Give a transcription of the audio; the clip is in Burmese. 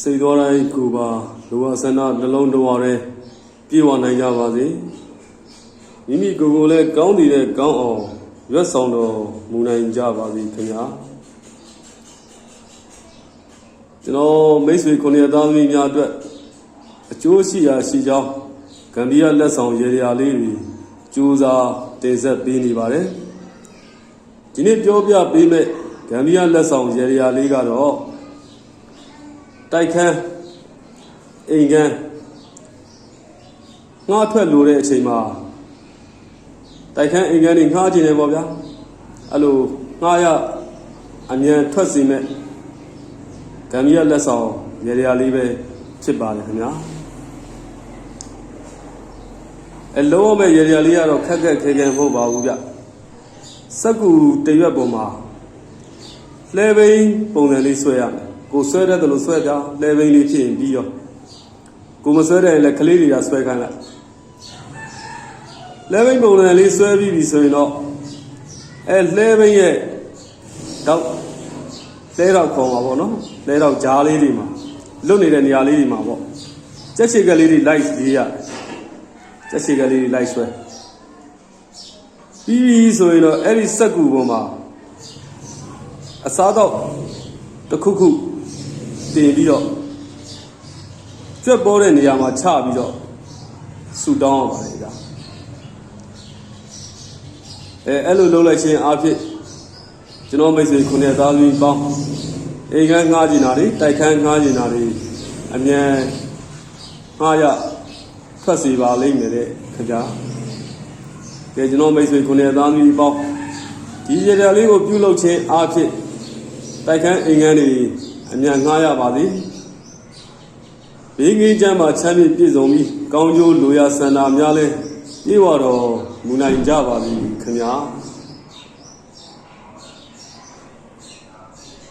စိတ်တော်တိုင်းကိုပါလူဝဆန္ဒနှလုံးတော်ရဲပြေဝနိုင်ကြပါစေမိမိကိုယ်ကိုယ်လည်းကောင်းတည်တဲ့ကောင်းအောင်ရွတ်ဆောင်တော်မူနိုင်ကြပါစေခင်ဗျာကျွန်တော်မိတ်ဆွေခုနှစ်သားသမီးများအတွက်အကျိုးရှိရာရှိကြောင်းဂမ်ဘီယာလက်ဆောင်ရေရာလေးတွေကြိုးစားတင်ဆက်ပေးနေပါတယ်ဒီနေ့ပြောပြပေးမဲ့ဂမ်ဘီယာလက်ဆောင်ရေရာလေးကတော့ တိုက်ခန်းအိမ်ခန်းငှားထွက်လို့တဲ့အချိန်မှာတိုက်ခန်းအိမ်ခန်းတွေငှားခြင်းတယ်ပေါ့ဗျာအဲ့လိုငှားရအမြန်ထွက်စီမဲ့ကံမီးရလက်ဆောင်ရေရာလေးပဲဖြစ်ပါတယ်ခင်ဗျာအလုံးမဲ့ရေရာလေးကတော့ခက်ခက်ခဲခဲမဟုတ်ပါဘူးဗျစက်ကူတရွက်ပေါ်မှာလှဲဘိန်းပုံစံလေးဆွဲရမယ် ကိုဆွဲတဲ့တယ်လို့ဆွဲပြလဲဘိန်းလေးဖြစ်ရင်ပြီးရောကိုမဆွဲတဲ့ရင်လည်းကလေးတွေကဆွဲခိုင်းလိုက်လဲဘိန်းပုံစံလေးဆွဲပြီးပြီဆိုရင်တော့အဲလဲဘိန်းရဲ့တော့လဲတော့ခေါ်မှာပေါ့နော်လဲတော့ဂျားလေးတွေမှာလွတ်နေတဲ့နေရာလေးတွေမှာပေါ့ကြက်ချေကလေးတွေလိုက်ရေးရကြက်ချေကလေးတွေလိုက်ဆွဲပြီးပြီဆိုရင်တော့အဲ့ဒီစက်ကူပေါ်မှာအစားတော့တစ်ခုခု တင်ပြီးတော့ကြွက်ပေါ်တဲ့နေရာမှာချပြီးတော့ဆူတောင်းအောင်ပါတယ်ကြာအဲအဲ့လိုလုပ်လိုက်ခြင်းအဖြစ်ကျွန်တော်မိတ်ဆွေခုနှစ်သားသမီးပေါင်းအိမ်ခန်းငှားကျင်တာတွေတိုက်ခန်းငှားကျင်တာတွေအမြန်ငှားရထွက်စီပါလိမ့်မယ်တဲ့ခင်ဗျာကဲကျွန်တော်မိတ်ဆွေခုနှစ်သားသမီးပေါင်းဒီရတဲ့လေးကိုပြုလုပ်ခြင်းအဖြစ်တိုက်ခန်းအိမ်ခန်းတွေ အမြန်ငှားရပါသည်ဘေးငင်းချမ်းမှာချမ်းမြေ့ပြည့်စုံပြီးကောင်းကျိုးလိုရာဆန္ဒများလဲပြေဝတော်မူနိုင်ကြပါသည်ခင်ဗျာ